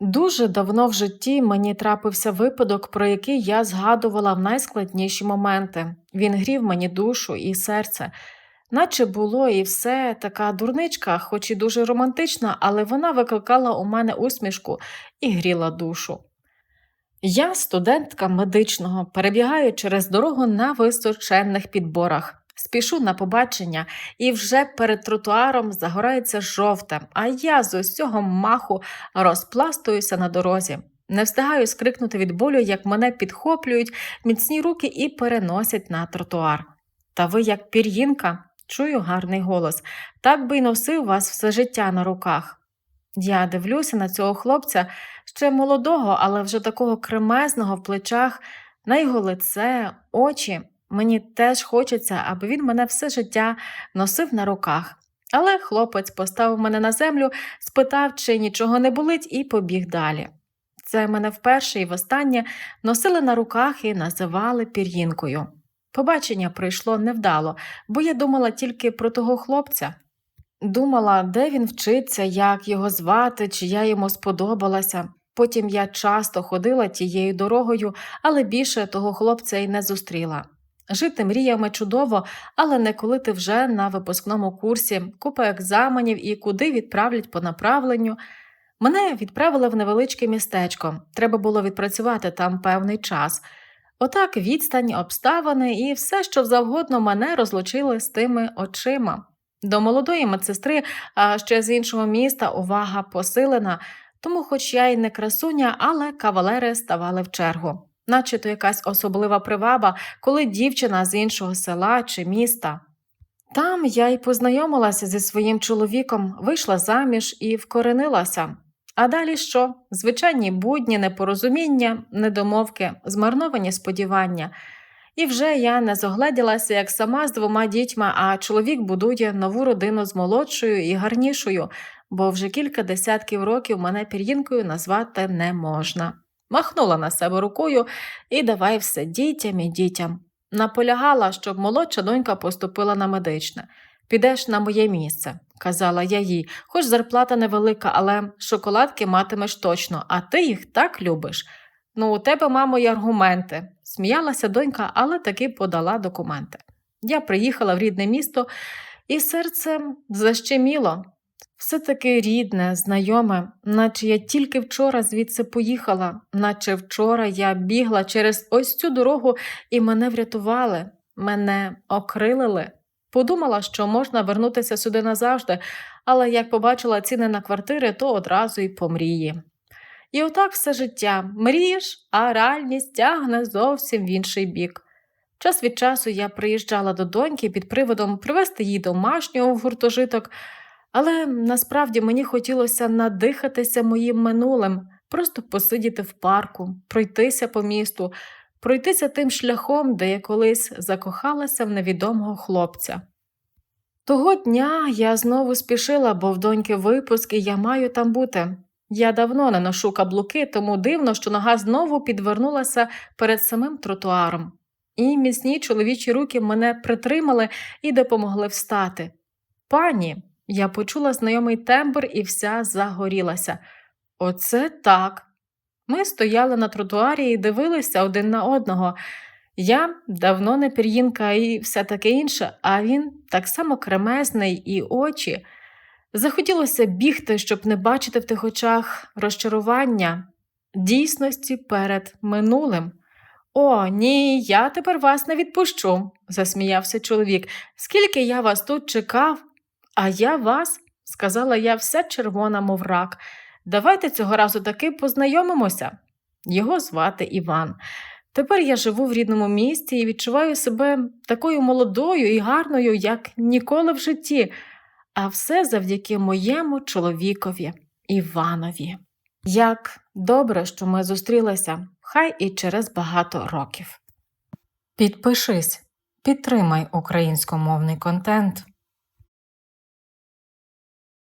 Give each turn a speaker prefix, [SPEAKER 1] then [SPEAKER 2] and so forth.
[SPEAKER 1] Дуже давно в житті мені трапився випадок, про який я згадувала в найскладніші моменти. Він грів мені душу і серце. Наче було і все така дурничка, хоч і дуже романтична, але вона викликала у мене усмішку і гріла душу. Я студентка медичного, перебігаю через дорогу на височенних підборах. Спішу на побачення, і вже перед тротуаром загорається жовте, а я з усього маху розпластуюся на дорозі. Не встигаю скрикнути від болю, як мене підхоплюють міцні руки і переносять на тротуар. Та ви, як пір'їнка, чую гарний голос, так би й носив вас все життя на руках. Я дивлюся на цього хлопця ще молодого, але вже такого кремезного в плечах, на його лице, очі. Мені теж хочеться, аби він мене все життя носив на руках. Але хлопець поставив мене на землю, спитав, чи нічого не болить, і побіг далі. Це мене вперше і востаннє носили на руках і називали пір'їнкою. Побачення прийшло невдало, бо я думала тільки про того хлопця. Думала, де він вчиться, як його звати, чи я йому сподобалася. Потім я часто ходила тією дорогою, але більше того хлопця й не зустріла. Жити мріями чудово, але не коли ти вже на випускному курсі, купа екзаменів і куди відправлять по направленню. Мене відправили в невеличке містечко, треба було відпрацювати там певний час. Отак відстань, обставини і все, що завгодно мене розлучили з тими очима. До молодої медсестри, а ще з іншого міста, увага посилена, тому, хоч я й не красуня, але кавалери ставали в чергу наче то якась особлива приваба, коли дівчина з іншого села чи міста. Там я й познайомилася зі своїм чоловіком, вийшла заміж і вкоренилася. А далі що? Звичайні будні, непорозуміння, недомовки, змарновані сподівання. І вже я не зогледілася, як сама з двома дітьми, а чоловік будує нову родину з молодшою і гарнішою, бо вже кілька десятків років мене пір'їнкою назвати не можна махнула на себе рукою і давай все дітям і дітям. Наполягала, щоб молодша донька поступила на медичне. Підеш на моє місце, казала я їй, хоч зарплата невелика, але шоколадки матимеш точно, а ти їх так любиш. Ну, у тебе, мамо, й аргументи, сміялася донька, але таки подала документи. Я приїхала в рідне місто, і серце защеміло. Все таки рідне, знайоме, наче я тільки вчора звідси поїхала, наче вчора я бігла через ось цю дорогу і мене врятували, мене окрилили. Подумала, що можна вернутися сюди назавжди, але як побачила ціни на квартири, то одразу й помрії. І отак все життя мрієш, а реальність тягне зовсім в інший бік. Час від часу я приїжджала до доньки під приводом привезти їй домашнього в гуртожиток. Але насправді мені хотілося надихатися моїм минулим, просто посидіти в парку, пройтися по місту, пройтися тим шляхом, де я колись закохалася в невідомого хлопця. Того дня я знову спішила, бо в доньки випуск і я маю там бути. Я давно не ношу каблуки, тому дивно, що нога знову підвернулася перед самим тротуаром. І міцні чоловічі руки мене притримали і допомогли встати. Пані, я почула знайомий тембр і вся загорілася. Оце так. Ми стояли на тротуарі і дивилися один на одного. Я давно не пір'їнка і все таке інше, а він так само кремезний і очі. Захотілося бігти, щоб не бачити в тих очах розчарування, дійсності перед минулим. О, ні, я тепер вас не відпущу, засміявся чоловік. Скільки я вас тут чекав, а я вас, сказала я вся червона, мов рак. Давайте цього разу таки познайомимося. Його звати Іван. Тепер я живу в рідному місті і відчуваю себе такою молодою і гарною, як ніколи в житті, а все завдяки моєму чоловікові, Іванові. Як добре, що ми зустрілися, хай і через багато років. Підпишись, підтримай українськомовний контент.